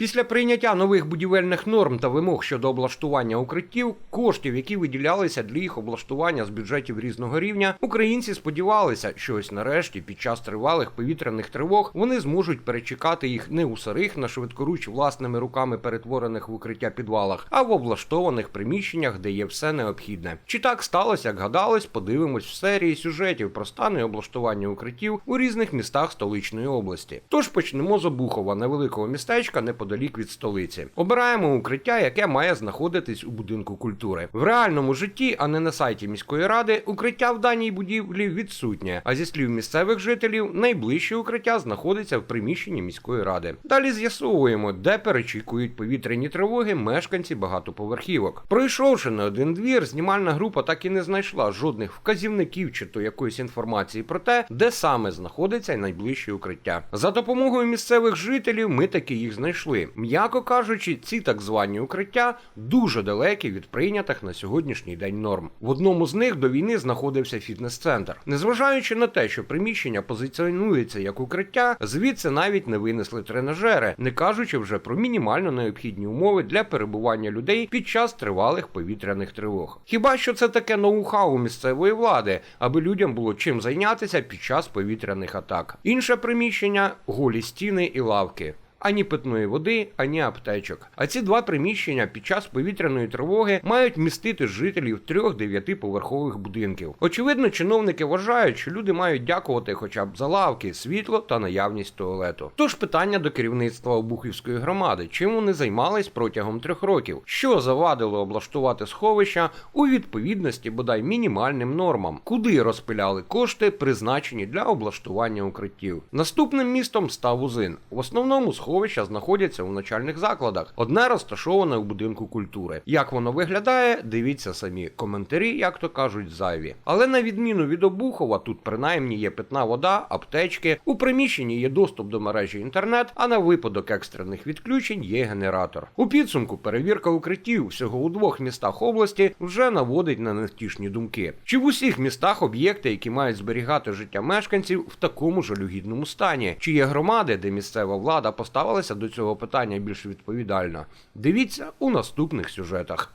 Після прийняття нових будівельних норм та вимог щодо облаштування укриттів, коштів, які виділялися для їх облаштування з бюджетів різного рівня, українці сподівалися, що ось нарешті під час тривалих повітряних тривог вони зможуть перечекати їх не у сирих на швидкоруч власними руками перетворених в укриття підвалах, а в облаштованих приміщеннях, де є все необхідне. Чи так сталося, як гадалось, подивимось в серії сюжетів про стани облаштування укриттів у різних містах столичної області. Тож почнемо з Обухова, невеликого містечка неподалік від столиці. Обираємо укриття, яке має знаходитись у будинку культури. В реальному житті, а не на сайті міської ради, укриття в даній будівлі відсутнє. А зі слів місцевих жителів, найближче укриття знаходиться в приміщенні міської ради. Далі з'ясовуємо, де перечікують повітряні тривоги мешканці багатоповерхівок. Пройшовши на один двір, знімальна група так і не знайшла жодних вказівників чи то якоїсь інформації про те, де саме знаходиться найближче укриття. За допомогою місцевих жителів ми таки їх знайшли. М'яко кажучи, ці так звані укриття дуже далекі від прийнятих на сьогоднішній день норм. В одному з них до війни знаходився фітнес-центр. Незважаючи на те, що приміщення позиціонується як укриття, звідси навіть не винесли тренажери, не кажучи вже про мінімально необхідні умови для перебування людей під час тривалих повітряних тривог. Хіба що це таке ноу-хау місцевої влади, аби людям було чим зайнятися під час повітряних атак. Інше приміщення голі стіни і лавки. Ані питної води, ані аптечок. А ці два приміщення під час повітряної тривоги мають містити жителів трьох дев'ятиповерхових будинків. Очевидно, чиновники вважають, що люди мають дякувати хоча б за лавки, світло та наявність туалету. Тож питання до керівництва Обухівської громади: чим вони займались протягом трьох років? Що завадило облаштувати сховища у відповідності бодай мінімальним нормам? Куди розпиляли кошти, призначені для облаштування укриттів? Наступним містом став Узин. В основному сховища знаходяться у начальних закладах. Одне розташоване у будинку культури. Як воно виглядає, дивіться самі. Коментарі, як то кажуть, зайві. Але на відміну від Обухова, тут принаймні є питна вода, аптечки. У приміщенні є доступ до мережі інтернет, а на випадок екстрених відключень є генератор. У підсумку перевірка укриттів всього у двох містах області вже наводить на невтішні думки. Чи в усіх містах об'єкти, які мають зберігати життя мешканців, в такому жалюгідному стані? Чи є громади, де місцева влада поставилася до цього питання більш відповідально? Дивіться у наступних сюжетах.